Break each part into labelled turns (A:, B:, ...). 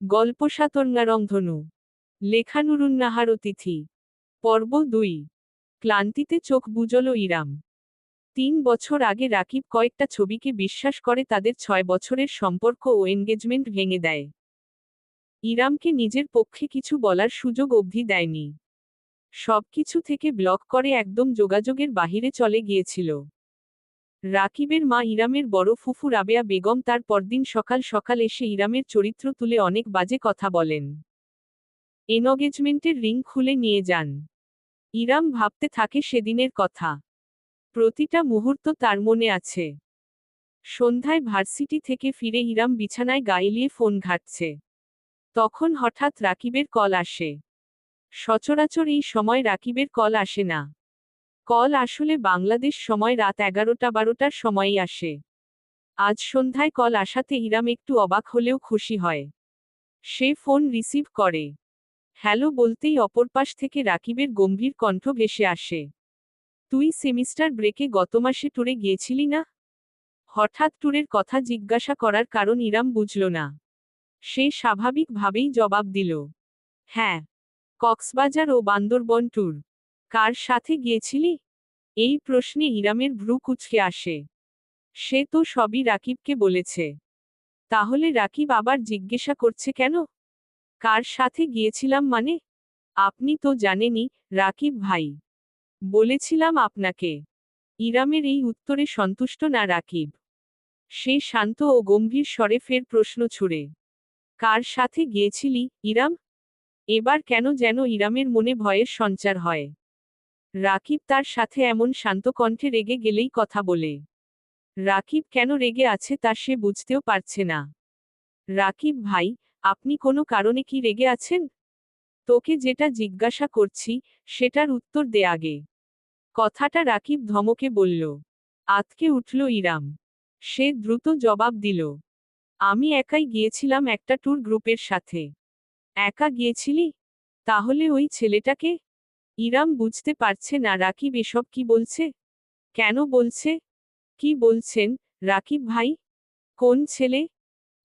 A: গল্প সাতর্ণারংধনু লেখানুরুন্নাহার অতিথি। পর্ব দুই। ক্লান্তিতে চোখ বুজল ইরাম। তিন বছর আগে রাকিব কয়েকটা ছবিকে বিশ্বাস করে তাদের ছয় বছরের সম্পর্ক ও এনগেজমেন্ট ভেঙে দেয়। ইরামকে নিজের পক্ষে কিছু বলার সুযোগ অবধি দেয়নি। সবকিছু থেকে ব্লক করে একদম যোগাযোগের বাহিরে চলে গিয়েছিল। রাকিবের মা ইরামের বড় ফুফু রাবেয়া বেগম তার পরদিন সকাল সকাল এসে ইরামের চরিত্র তুলে অনেক বাজে কথা বলেন। এনগেজমেন্টের রিং খুলে নিয়ে যান। ইরাম ভাবতে থাকে সেদিনের কথা। প্রতিটা মুহূর্ত তার মনে আছে। সন্ধ্যায় ভার্সিটি থেকে ফিরে ইরাম বিছানায় গাইলিয়ে ফোন ঘাটছে। তখন হঠাৎ রাকিবের কল আসে। সচরাচর এই সময় রাকিবের কল আসে না। কল আসলে বাংলাদেশ সময় রাত এগারোটা বারোটার সময়ই আসে। আজ সন্ধ্যায় কল আসাতে ইরাম একটু অবাক হলেও খুশি হয়। সে ফোন রিসিভ করে। হ্যালো বলতেই অপর পাশ থেকে রাকিবের গম্ভীর কণ্ঠ ভেসে আসে। তুই সেমিস্টার ব্রেকে গত মাসে ট্যুরে গিয়েছিলি না? হঠাৎ ট্যুরের কথা জিজ্ঞাসা করার কারণ ইরাম বুঝল না। সে স্বাভাবিকভাবেই জবাব দিল হ্যাঁ কক্সবাজার ও বান্দরবন ট্যুর। কার সাথে গিয়েছিলি? এই প্রশ্নে ইরামের ভ্রু কুচকে আসে। সে তো সবই রাকিবকে বলেছে। তাহলে রাকিব আবার জিজ্ঞাসা করছে কেন? কার সাথে গিয়েছিলাম মানে? আপনি তো জানেনই, রাকিব ভাই। বলেছিলাম আপনাকে। ইরামের এই উত্তরে সন্তুষ্ট না রাকিব। সে শান্ত ও গম্ভীর স্বরে ফের প্রশ্ন ছুড়ে। কার সাথে গিয়েছিলি, ইরাম? এবার কেন যেন ইরামের মনে ভয়ের সঞ্চার হয়। রাকিব তার সাথে এমন শান্ত কণ্ঠে রেগে গেলেই কথা বলে। রাকিব কেন রেগে আছে তা সে বুঝতেও পারছে না। রাকিব, ভাই, আপনি কোনো কারণে কি রেগে আছেন? তোকে যেটা জিজ্ঞাসা করছি, সেটার উত্তর দে আগে কথাটা রাকিব ধমকে বলল। আতকে উঠল ইরাম। সে দ্রুত জবাব দিল, আমি একাই গিয়েছিলাম একটা ট্যুর গ্রুপের সাথে। একা গিয়েছিলি? তাহলে ওই ছেলেটাকে ইরাম বুঝতে পারছে না রাকিব এসব কি বলছে। কেন বলছে? কি বলছেন, রাকিব ভাই? কোন ছেলে?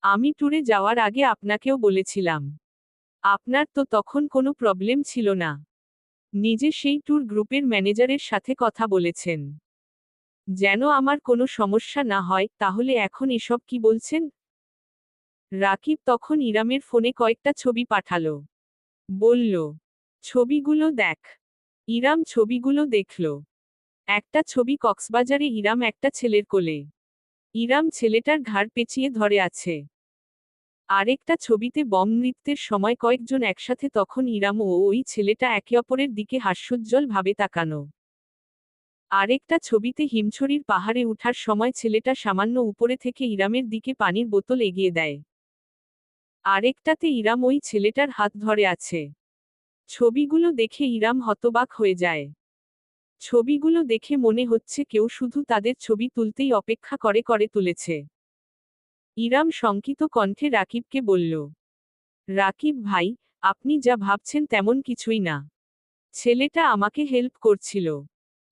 A: আমি ট্যুরে যাওয়ার আগে আপনাকেও বলেছিলাম। আপনার তো তখন কোনো প্রবলেম ছিল না। নিজে সেই ট্যুর গ্রুপের ম্যানেজারের সাথে কথা বলেছেন। যেন আমার কোনো সমস্যা না হয়, তাহলে এখন এসব কি বলছেন? রাকিব তখন ইরামের ফোনে কয়েকটা ছবি পাঠালো। বলল, ছবিগুলো দেখ। ইরাম ছবিগুলো দেখল। একটা ছবি কক্সবাজারে ইরাম একটা ছেলের কোলে। ইরাম ছেলেটার ঘাড় পেঁচিয়ে ধরে আছে। আরেকটা ছবিতে বম নৃত্যের সময় কয়েকজন একসাথে তখন ইরাম ও ওই ছেলেটা একে অপরের দিকে হাস্যোজ্জ্বল ভাবে তাকানো। আরেকটা ছবিতে হিমছড়ির পাহাড়ে উঠার সময় ছেলেটা সামান্য উপরে থেকে ইরামের দিকে পানির বোতল এগিয়ে দেয়। আরেকটাতে ইরাম ওই ছেলেটার হাত ধরে আছে। ছবিগুলো দেখে ইরাম হতবাক হয়ে যায়। ছবিগুলো দেখে মনে হচ্ছে কেউ শুধু তাদের ছবি তুলতেই অপেক্ষা করে করে তুলেছে। ইরাম শঙ্কিত কণ্ঠে রাকিবকে বলল, রাকিব ভাই, আপনি যা ভাবছেন তেমন কিছুই না। ছেলেটা আমাকে হেল্প করছিল।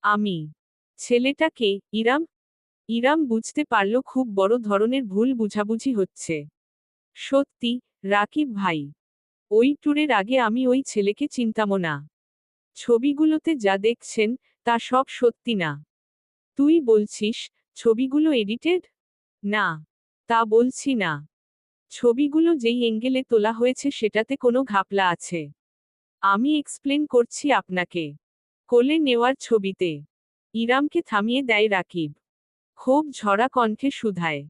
A: আমি। ছেলেটা কে? ইরাম? ইরাম বুঝতে পারল খুব বড় ধরনের ভুল বুঝাবুঝি হচ্ছে। সত্যি, রাকিব ভাই। ওই ট্যুরের আগে আমি ওই ছেলেকে চিন্তামো না। ছবিগুলোতে যা দেখছেন, তা সব সত্যি না। তুই বলছিস, ছবিগুলো এডিটেড? না, তা বলছি না। ছবিগুলো যেই এঙ্গেলে তোলা হয়েছে সেটাতে কোনো ঘাপলা আছে। আমি এক্সপ্লেন করছি আপনাকে। কোলে নেওয়ার ছবিতে। ইরামকে থামিয়ে দেয় রাকিব। খুব ঝরা কণ্ঠে শুধায়।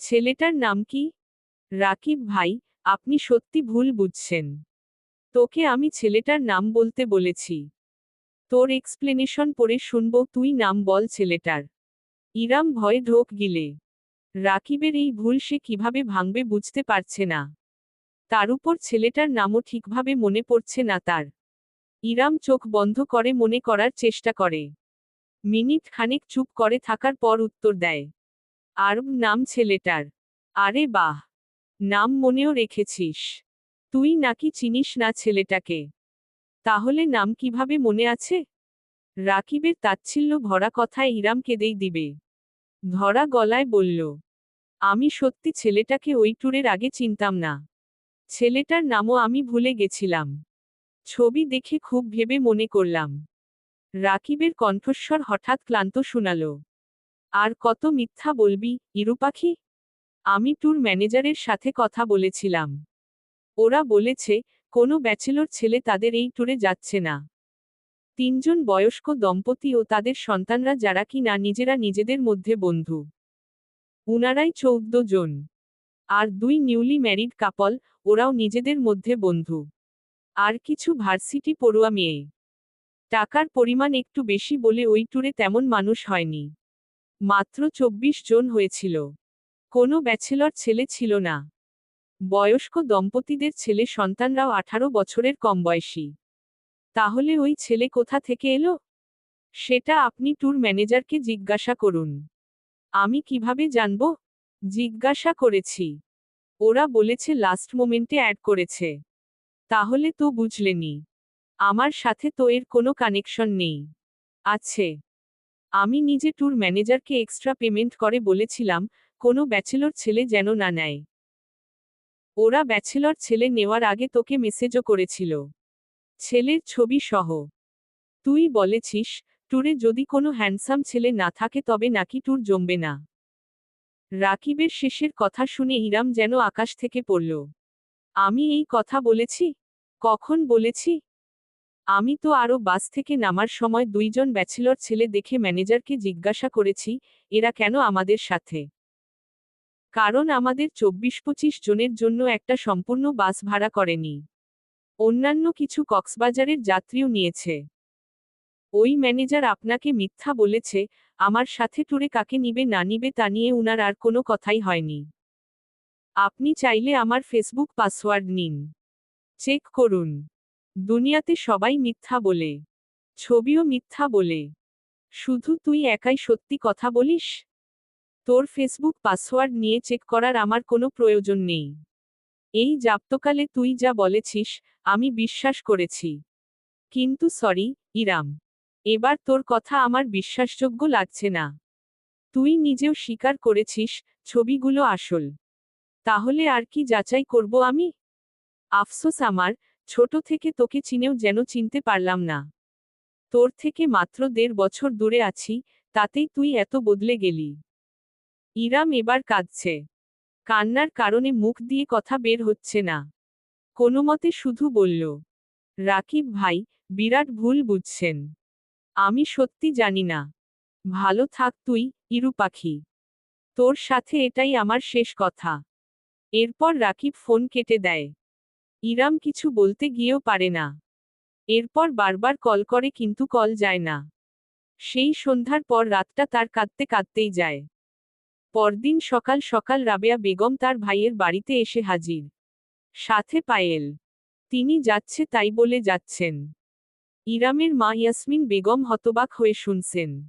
A: ছেলেটার নাম কি? রাকিব ভাই আপনি সত্যি ভুল বুঝছেন। তোকে আমি ছেলেটার নাম বলতে বলেছি। তোর এক্সপ্লেনেশন পরে শুনব, তুই নাম বল ছেলেটার। ইরাম ভয়ে ঢোক গিলে। রাকিবের এই ভুল সে কীভাবে ভাঙবে বুঝতে পারছে না। তার উপর ছেলেটার নামও ঠিকভাবে মনে পড়ছে না তার। ইরাম চোখ বন্ধ করে মনে করার চেষ্টা করে। মিনিট খানেক চুপ করে থাকার পর উত্তর দেয়। আরব নাম ছেলেটার। আরে বাহ! নাম মনেও রেখেছিস। তুই নাকি চিনিস না ছেলেটাকে। তাহলে নাম কীভাবে মনে আছে? রাকিবের তাচ্ছিল্য ভরা কথায় ইরাম কেঁদেই দিবে। ধরা গলায় বলল, আমি সত্যি ছেলেটাকে ওই ট্যুরের আগে চিনতাম না। ছেলেটার নামও আমি ভুলে গেছিলাম। ছবি দেখে খুব ভেবে মনে করলাম। রাকিবের কণ্ঠস্বর হঠাৎ ক্লান্ত শোনালো। আর কত মিথ্যা বলবি, ইরু পাখি? আমি ট্যুর ম্যানেজারের সাথে কথা বলেছিলাম। ওরা বলেছে, কোনো ব্যাচেলর ছেলে তাদের এই ট্যুরে যাচ্ছে না। তিনজন বয়স্ক দম্পতি ও তাদের সন্তানরা যারা কি না নিজেরা নিজেদের মধ্যে বন্ধু। উনারাই চৌদ্দ জন। আর দুই নিউলি ম্যারিড কাপল ওরাও নিজেদের মধ্যে বন্ধু। আর কিছু ভার্সিটি পড়ুয়া মেয়ে। টাকার পরিমাণ একটু বেশি বলে ওই ট্যুরে তেমন মানুষ হয়নি। মাত্র চব্বিশ জন হয়েছিল। কোনো ব্যাচেলর ছেলে ছিল না। বয়স্ক দম্পতিদের ছেলে সন্তানরাও আঠারো বছরের কম বয়সী। তাহলে ওই ছেলে কোথা থেকে এলো? সেটা আপনি ট্যুর ম্যানেজারকে জিজ্ঞাসা করুন। আমি কীভাবে জানব? জিজ্ঞাসা করেছি। ওরা বলেছে লাস্ট মোমেন্টে অ্যাড করেছে। তাহলে তো বুঝলেনি। আমার সাথে তো এর কোনো কানেকশন নেই। আছে। আমি নিজে ট্যুর ম্যানেজারকে এক্সট্রা পেমেন্ট করে বলেছিলাম কোনো ব্যাচেলর ছেলে যেন না নেয়। ওরা ব্যাচেলর ছেলে নেওয়ার আগে তোকে মেসেজও করেছিল। ছেলের ছবি সহ। তুই বলেছিস ট্যুরে যদি কোনো হ্যান্ডসাম ছেলে না থাকে তবে নাকি ট্যুর জমবে না। রাকিবের শেষের কথা শুনে ইরাম যেন আকাশ থেকে পড়ল। আমি এই কথা বলেছি? কখন বলেছি? আমি তো আরও বাস থেকে নামার সময় দুইজন ব্যাচেলর ছেলে দেখে ম্যানেজারকে জিজ্ঞাসা করেছি, এরা কেন আমাদের সাথে? কারণ আমাদের চব্বিশ পঁচিশ জনের জন্য একটা সম্পূর্ণ বাস ভাড়া করেনি। অন্যান্য কিছু কক্সবাজারের যাত্রীও নিয়েছে। ওই ম্যানেজার আপনাকে মিথ্যা বলেছে, আমার সাথে ট্যুরে কাকে নিবে না নিবে তা নিয়ে উনার আর কোনো কথাই হয়নি। আপনি চাইলে আমার ফেসবুক পাসওয়ার্ড নিন। চেক করুন। দুনিয়াতে সবাই মিথ্যা বলে। ছবিও মিথ্যা বলে। শুধু তুই একাই সত্যি কথা বলিস? তোর ফেসবুক পাসওয়ার্ড নিয়ে চেক করার আমার কোনো প্রয়োজন নেই। এই যাপ্তকালে তুই যা বলেছিস, আমি বিশ্বাস করেছি। কিন্তু সরি, ইরাম। এবার তোর কথা আমার বিশ্বাসযোগ্য লাগছে না। তুই নিজেও স্বীকার করেছিস, ছবিগুলো আসল। তাহলে আর কি যাচাই করব আমি? আফসোস আমার, ছোট থেকে তোকে চিনেও যেন চিনতে পারলাম না। তোর থেকে মাত্র দেড় বছর দূরে আছি, তাতেই তুই এত বদলে গেলি। ইরাম এবার কাঁদছে। কান্নার কারণে মুখ দিয়ে কথা বের হচ্ছে না। কোনোমতে শুধু বলল, রাকিব ভাই, বিরাট ভুল বুঝছেন। আমি সত্যি জানি না। ভালো থাক তুই, ইরু পাখি। তোর সাথে এটাই আমার শেষ কথা এরপর রাকিব ফোন কেটে দেয়। ইরাম কিছু বলতে গিয়েও পারে না। এরপর বারবার কল করে কিন্তু কল যায় না। সেই সন্ধ্যার পর রাতটা তার কাঁদতে কাঁদতেই যায়। পরদিন সকাল সকাল রাবেয়া বেগম তার ভাইয়ের বাড়িতে এসে হাজির। সাথে পায়েল। তিনি যাচ্ছে তাই বলে যাচ্ছেন। ইরামের মা ইয়াসমিন বেগম হতবাক হয়ে শুনছেন।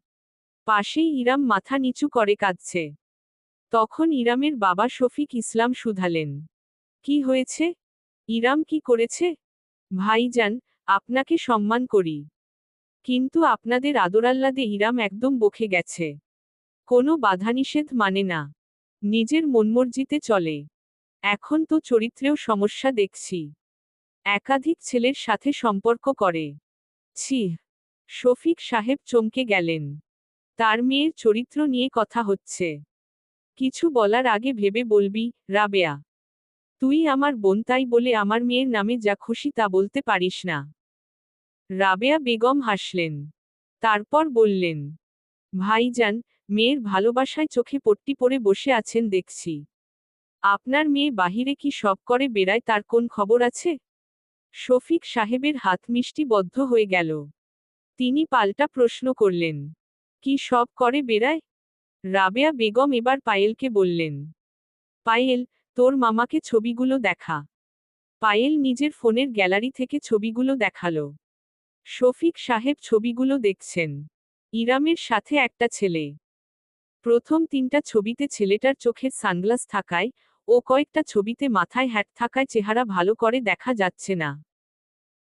A: পাশেই ইরাম মাথা নিচু করে কাঁদছে। তখন ইরামের বাবা শফিক ইসলাম শুধালেন। কি হয়েছে? ইরাম কি করেছে? ভাইজান, আপনাকে সম্মান করি। কিন্তু আপনাদের আদরাল্লাদে ইরাম একদম বকে গেছে। কোনো বাধানিষেধ মানে না। নিজের মনমর্জিতে চলে। এখন তো চরিত্রেও সমস্যা দেখছি। একাধিক ছেলের সাথে সম্পর্ক করে। ছি, শফিক সাহেব চমকে গেলেন। তার মেয়ের চরিত্র নিয়ে কথা হচ্ছে। কিছু বলার আগে ভেবে বলবি, রাবেয়া, তুই আমার বোন তাই বলে আমার মেয়ের নামে যা খুশি তা বলতে পারিস না। রাবেয়া বেগম হাসলেন। তারপর বললেন, ভাইজান মেয়ের ভালোবাসায় চোখে পট্টি পরে বসে আছেন দেখছি। আপনার মেয়ে বাহিরে কি সব করে বেড়ায় তার কোন খবর আছে? শফিক সাহেবের হাত মিষ্টি বদ্ধ হয়ে গেল। তিনি পাল্টা প্রশ্ন করলেন, কি সব করে বেড়ায়? রাবেয়া বেগম এবার পায়েলকে বললেন, পায়েল, তোর মামাকে ছবিগুলো দেখা। পায়েল নিজের ফোনের গ্যালারি থেকে ছবিগুলো দেখাল। শফিক সাহেব ছবিগুলো দেখছেন। ইরামের সাথে একটা ছেলে। প্রথম তিনটা ছবিতে ছেলেটার চোখের সানগ্লাস থাকায় ও কয়েকটা ছবিতে মাথায় হ্যাট থাকায় চেহারা ভালো করে দেখা যাচ্ছে না।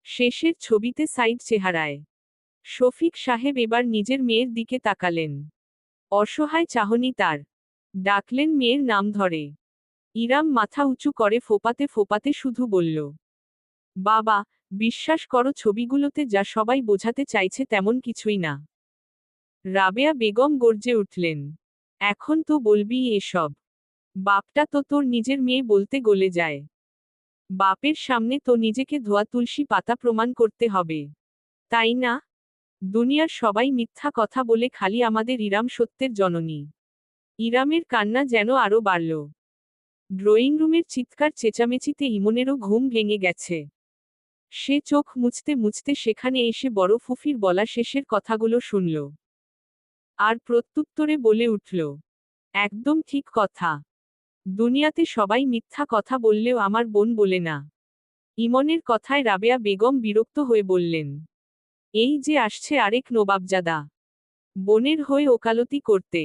A: শেষের ছবিতে সাইড চেহারায়। শফিক সাহেব এবার নিজের মেয়ের দিকে তাকালেন। অসহায় চাহনি তার। ডাকলেন, মেয়ের নাম ধরে। ইরাম মাথা উঁচু করে ফোপাতে ফোপাতে শুধু বলল, বাবা, বিশ্বাস করো ছবিগুলোতে যা সবাই বোঝাতে চাইছে তেমন কিছুই না। রাবেয়া বেগম গর্জে উঠলেন এখন তো বলবি এসব। বাপটা তো তোর নিজের মেয়ে বলতে গলে যায়। বাপের সামনে তো নিজেকে ধোয়া তুলসী পাতা প্রমাণ করতে হবে। তাই না? দুনিয়ার সবাই মিথ্যা কথা বলে খালি আমাদের ইরাম সত্যের জননী। ইরামের কান্না যেন আরও বাড়ল। ড্রয়িং রুমের চিৎকার চেঁচামেচিতে ইমনেরও ঘুম ভেঙে গেছে। সে চোখ মুছতে মুছতে সেখানে এসে বড় ফুফির বলা শেষের কথাগুলো শুনল। আর প্রত্যুত্তরে বলে উঠল, একদম ঠিক কথা। দুনিয়াতে সবাই মিথ্যা কথা বললেও আমার বোন বলে না। ইমনের কথায় রাবেয়া বেগম বিরক্ত হয়ে বললেন, এই যে আসছে আরেক নবাবজাদা। বোনের হয়ে ওকালতি করতে।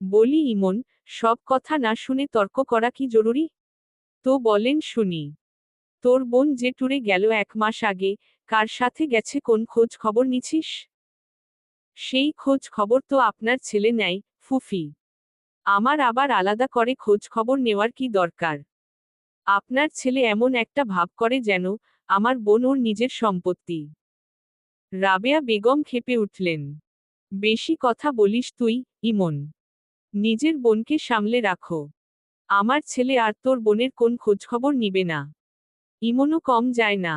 A: বলি, ইমন, সব কথা না শুনে তর্ক করা কি জরুরি? তো বলেন শুনি। তোর বোন যে ট্যুরে গেল এক মাস আগে, কার সাথে গেছে কোন খোঁজ খবর নিছিস? সেই খোঁজ খবর তো আপনার ছেলে নেয়, ফুফি। আমার আবার আলাদা করে খোঁজ খবর নেওয়ার কি দরকার? আপনার ছেলে এমন একটা ভাব করে যেন আমার বোন ওর নিজের সম্পত্তি। রাবেয়া বেগম খেপে উঠলেন। বেশি কথা বলিস তুই, ইমন। নিজের বোনকে সামলে রাখো। আমার ছেলে আর তোর বোনের কোন খোঁজখবর নিবে না। ইমনও কম যায় না।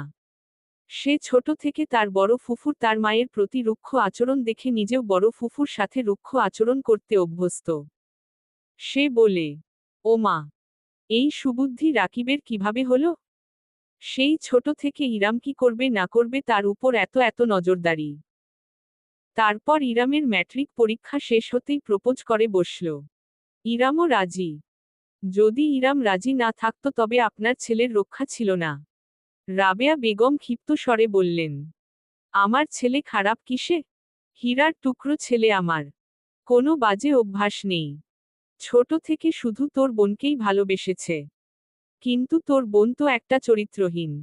A: সে ছোট থেকে তার বড় ফুফুর তার মায়ের প্রতি রুক্ষ আচরণ দেখে নিজেও বড় ফুফুর সাথে রুক্ষ আচরণ করতে অভ্যস্ত। সে বলে, ও মা, এই সুবুদ্ধি রাকিবের কীভাবে হল? সেই ছোট থেকে ইরাম কি করবে না করবে তার উপর এত এত নজরদারি। তারপর ইরামের ম্যাট্রিক পরীক্ষা শেষ হতেই প্রপোজ করে বসল। ইরামও রাজি। যদি ইরাম রাজি না থাকত তবে আপনার ছেলের রক্ষা ছিল না। রাবেয়া বেগম ক্ষিপ্ত স্বরে বললেন, আমার ছেলে খারাপ কিসে? হীরার টুকরো ছেলে আমার। কোনো বাজে অভ্যাস নেই। ছোট থেকে শুধু তোর বোনকেই ভালোবেসেছে। কিন্তু তোর বোন তো একটা চরিত্রহীন।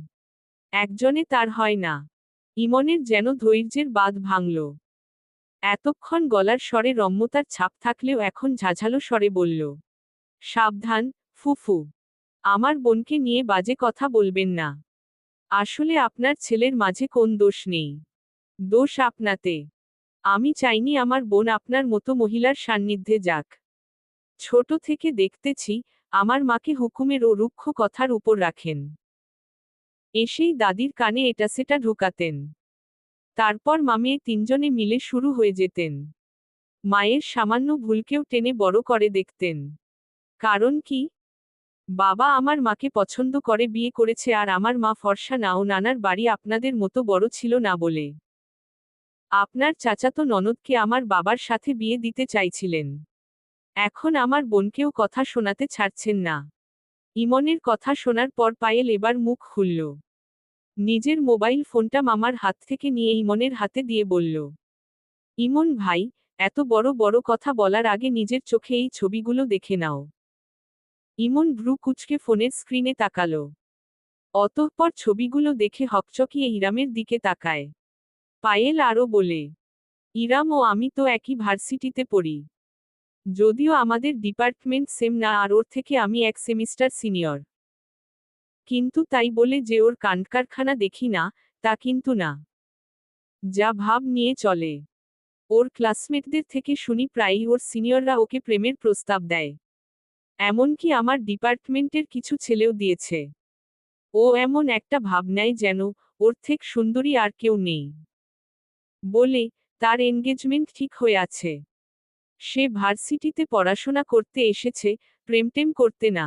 A: একজনে তার হয় না। ইমনের যেন ধৈর্যের বাঁধ ভাঙল। এতক্ষণ গলার স্বরে রম্যতার ছাপ থাকলেও এখন ঝাঝালো স্বরে বলল, সাবধান, ফুফু। আমার বোনকে নিয়ে বাজে কথা বলবেন না। আসলে আপনার ছেলের মাঝে কোন দোষ নেই। দোষ আপনাতে। আমি চাইনি আমার বোন আপনার মতো মহিলার সান্নিধ্যে যাক। ছোট থেকে দেখতেছি, আমার মাকে হুকুমের ও রুক্ষ কথার উপর রাখেন। এসেই দাদির কানে এটা সেটা ঢুকাতেন। তারপর মামিয়ে তিনজনে মিলে শুরু হয়ে যেতেন। মায়ের সামান্য ভুলকেও টেনে বড় করে দেখতেন। কারণ কি? বাবা আমার মাকে পছন্দ করে বিয়ে করেছে আর আমার মা ফর্সা না ও নানার বাড়ি আপনাদের মতো বড় ছিল না বলে। আপনার চাচাতো ননদকে আমার বাবার সাথে বিয়ে দিতে চাইছিলেন। এখন আমার বোনকেও কথা শোনাতে ছাড়ছেন না। ইমনের কথা শোনার পর পায়েল এবার মুখ খুলল। নিজের মোবাইল ফোনটা মামার হাত থেকে নিয়ে ইমনের হাতে দিয়ে বলল, ইমন ভাই, এত বড় বড় কথা বলার আগে নিজের চোখে এই ছবিগুলো দেখে নাও। ইমন ভ্রু কুচকে ফোনের স্ক্রিনে তাকাল। অতঃপর ছবিগুলো দেখে হকচকিয়ে ইরামের দিকে তাকায়। পায়েল আরও বলে, ইরাম ও আমি তো একই ভার্সিটিতে পড়ি। যদিও আমাদের ডিপার্টমেন্ট সেম না আর ওর থেকে আমি এক সেমিস্টার সিনিয়র। কিন্তু তাই বলে যে ওর কাণ্ডকারখানা দেখি না, তা কিন্তু না। যা ভাব নিয়ে চলে। ওর ক্লাসমেটদের থেকে শুনি প্রায়ই ওর সিনিয়ররা ওকে প্রেমের প্রস্তাব দেয়। এমনকি আমার ডিপার্টমেন্টের কিছু ছেলেও দিয়েছে। ও এমন একটা ভাব নেয় যেন ওর থেকে সুন্দরী আর কেউ নেই। বলে, তার এনগেজমেন্ট ঠিক হয়ে আছে। সে ভার্সিটিতে পড়াশোনা করতে এসেছে, প্রেমটেম করতে না।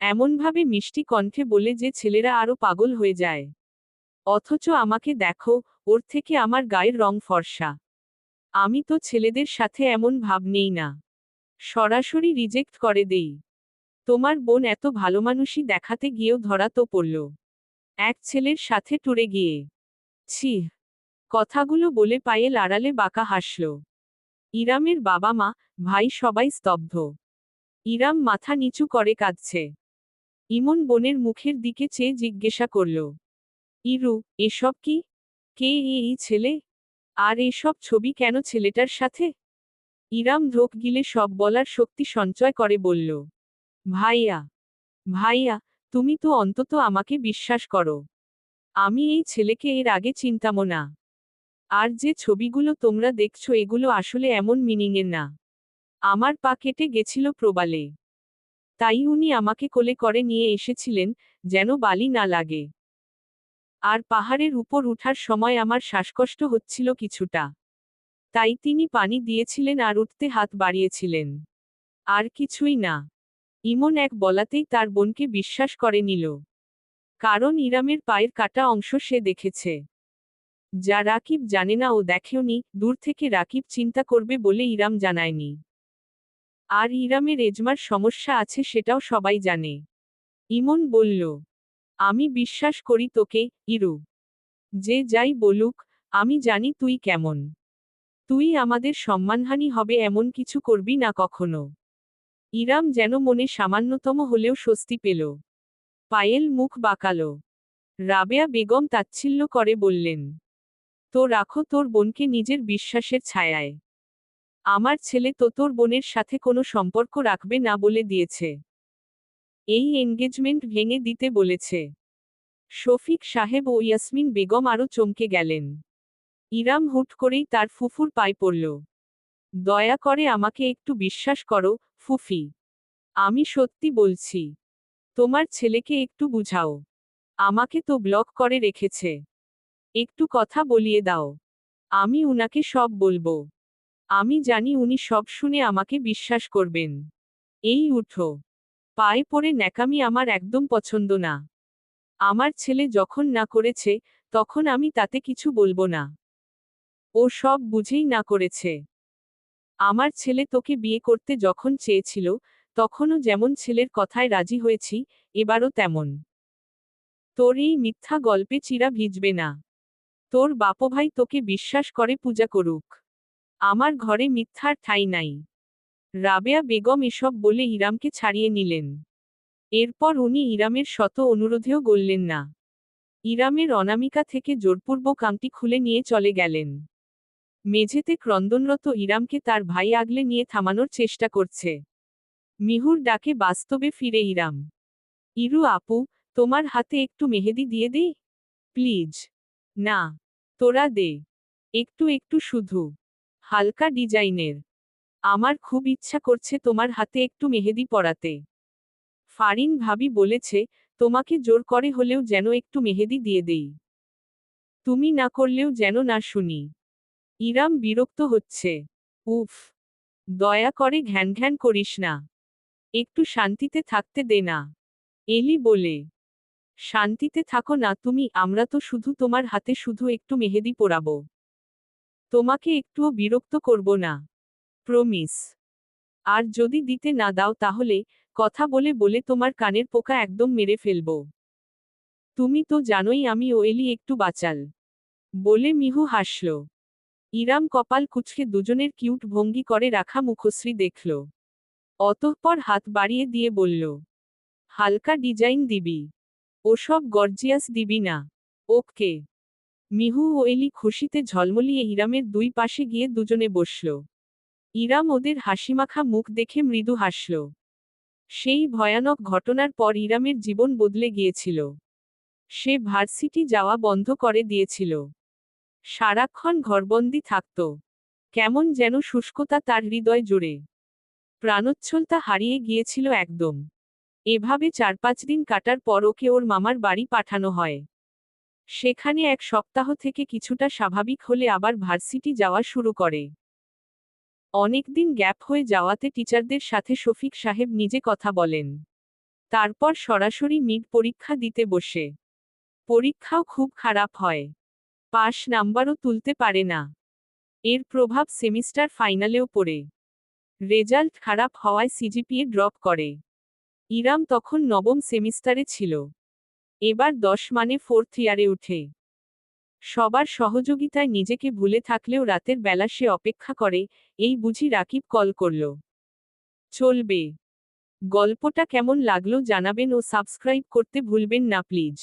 A: এমনভাবে মিষ্টি কণ্ঠে বলে যে ছেলেরা আরও পাগল হয়ে যায়। অথচ আমাকে দেখো, ওর থেকে আমার গায়ের রং ফর্সা। আমি তো ছেলেদের সাথে এমন ভাব নেই না। সরাসরি রিজেক্ট করে দেই। তোমার বোন এত ভালো মানুষই দেখাতে গিয়েও ধরা তো পড়ল। এক ছেলের সাথে টুরে গিয়ে। ছি, কথাগুলো বলে পায়ে লাড়ালে বাঁকা হাসল। ইরামের বাবা মা, ভাই সবাই স্তব্ধ। ইরাম মাথা নিচু করে কাঁদছে। ইমন বোনের মুখের দিকে চেয়ে জিজ্ঞাসা করল, ইরু, এসব কি? কে এই ছেলে? আর এসব ছবি কেন ছেলেটার সাথে? ইরাম ঢোক গিলে সব বলার শক্তি সঞ্চয় করে বলল, ভাইয়া ভাইয়া, তুমি তো অন্তত আমাকে বিশ্বাস করো। আমি এই ছেলেকে এর আগে চিন্তামো না। আর যে ছবিগুলো তোমরা দেখছ এগুলো আসলে এমন মিনিংয়ের না। আমার পা কেটে গেছিল প্রবালে। তাই উনি আমাকে কোলে করে নিয়ে এসেছিলেন, যেন বালি না লাগে। আর পাহাড়ের উপর উঠার সময় আমার শ্বাসকষ্ট হচ্ছিল কিছুটা। তাই তিনি পানি দিয়েছিলেন আর উঠতে হাত বাড়িয়েছিলেন। আর কিছুই না। ইমন এক বলাতেই তার বোনকে বিশ্বাস করে নিল। কারণ ইরামের পায়ের কাটা অংশ সে দেখেছে। যা রাকিব জানে না ও দেখেওনি দূর থেকে রাকিব চিন্তা করবে বলে ইরাম জানায়নি। আর ইরামের এজমার সমস্যা আছে সেটাও সবাই জানে। ইমন বলল, আমি বিশ্বাস করি তোকে, ইরু। যে যাই বলুক, আমি জানি তুই কেমন। তুই আমাদের সম্মানহানি হবে এমন কিছু করবি না কখনো। ইরাম যেন মনে সামান্যতম হলেও স্বস্তি পেল। পায়েল মুখ বাঁকালো। রাবেয়া বেগম তাচ্ছিল্য করে বললেন, তো রাখো তোর বোনকে নিজের বিশ্বাসের ছায়ায়। আমার ছেলে তো তোর বোনের সাথে কোনো সম্পর্ক রাখবে না বলে দিয়েছে। এই এনগেজমেন্ট ভেঙে দিতে বলেছে। শফিক সাহেব ও ইয়াসমিন বেগম আরও চমকে গেলেন। ইরাম হুট করেই তার ফুফুর পায়ে পড়ল। দয়া করে আমাকে একটু বিশ্বাস করো, ফুফি। আমি সত্যি বলছি, তোমার ছেলেকে একটু বুঝাও। আমাকে তো ব্লক করে রেখেছে। একটু কথা বলিয়ে দাও। আমি উনাকে সব বলব। আমি জানি উনি সব শুনে আমাকে বিশ্বাস করবেন। এই উঠো। পায়ে পড়ে ন্যাকামি আমার একদম পছন্দ না। আমার ছেলে যখন না করেছে, তখন আমি তাতে কিছু বলব না। ও সব বুঝেই না করেছে। আমার ছেলে তোকে বিয়ে করতে যখন চেয়েছিল, তখনও যেমন ছেলের কথায় রাজি হয়েছি, এবারও তেমন। তোর এই মিথ্যা গল্পে চিরা ভিজবে না। তোর বাপভাই তোকে বিশ্বাস করে পূজা করুক। আমার ঘরে মিথ্যার ঠাই নাই। রাবেয়া বেগম এসব বলে ইরামকে ছাড়িয়ে নিলেন। এরপর উনি ইরামের শত অনুরোধেও গললেন না। ইরামের অনামিকা থেকে জোরপূর্বক আংটি খুলে নিয়ে চলে গেলেন। মেঝেতে ক্রন্দনরত ইরামকে তার ভাই আগলে নিয়ে থামানোর চেষ্টা করছে। মিহুর ডাকে বাস্তবে ফিরে ইরাম। ইরু আপু, তোমার হাতে একটু মেহেদি দিয়ে দে প্লিজ। না। তোরা দে। একটু একটু শুধু। হালকা ডিজাইনের। আমার খুব ইচ্ছা করছে তোমার হাতে একটু মেহেদি পরাতে। ফারিন ভাবি বলেছে, তোমাকে জোর করে হলেও যেন একটু মেহেদি দিয়ে দেই। তুমি না করলেও যেন না শুনি। ইরাম বিরক্ত হচ্ছে। উফ, দয়া করে ঘ্যান ঘ্যান করিস না। একটু শান্তিতে থাকতে দে না। এলি বলে, শান্তিতে থাকো না তুমি, আমরা তো শুধু তোমার হাতে শুধু একটু মেহেদি পোড়াবো। তোমাকে একটুও বিরক্ত করব না। প্রমিস। আর যদি দিতে না দাও তাহলে কথা বলে বলে তোমার কানের পোকা একদম মেরে ফেলব। তুমি তো জানোই আমি ও এলি একটু বাঁচাল। বলে মিহু হাসল। ইরাম কপাল কুচকে দুজনের কিউট ভঙ্গি করে রাখা মুখশ্রী দেখল। অতঃপর হাত বাড়িয়ে দিয়ে বলল, হালকা ডিজাইন দিবি। ওসব গর্জিয়াস দিবি না। ওকে। মিহু ও এলি খুশিতে ঝলমলিয়ে ইরামের দুই পাশে গিয়ে দুজনে বসল। ইরাম ওদের হাসিমাখা মুখ দেখে মৃদু হাসল। সেই ভয়ানক ঘটনার পর ইরামের জীবন বদলে গিয়েছিল। সে ভার্সিটি যাওয়া বন্ধ করে দিয়েছিল। সারাক্ষণ ঘরবন্দি থাকত। কেমন যেন শুষ্কতা তার হৃদয় জুড়ে। প্রাণোচ্ছলতা হারিয়ে গিয়েছিল একদম। এভাবে চার পাঁচ দিন কাটার পর ওকে ওর মামার বাড়ি পাঠানো হয়। সেখানে এক সপ্তাহ থেকে কিছুটা স্বাভাবিক হলে আবার ভার্সিটি যাওয়া শুরু করে। অনেকদিন গ্যাপ হয়ে যাওয়াতে টিচারদের সাথে শফিক সাহেব নিজে কথা বলেন। তারপর সরাসরি মিড পরীক্ষা দিতে বসে। পরীক্ষাও খুব খারাপ হয়। পাশ নাম্বারও তুলতে পারে না। এর প্রভাব সেমিস্টার ফাইনালেও পড়ে। রেজাল্ট খারাপ হওয়ায় সিজিপিএ ড্রপ করে। ইরাম তখন নবম সেমিস্টারে ছিল। এবার দশ মানে ফোর্থ ইয়ারে উঠে সবার সহযোগিতায় নিজেকে ভুলে থাকলেও রাতের বেলা সে অপেক্ষা করে, এই বুঝি রাকিব কল করল। চলবে। গল্পটা কেমন লাগল জানাবেন ও সাবস্ক্রাইব করতে ভুলবেন না প্লিজ।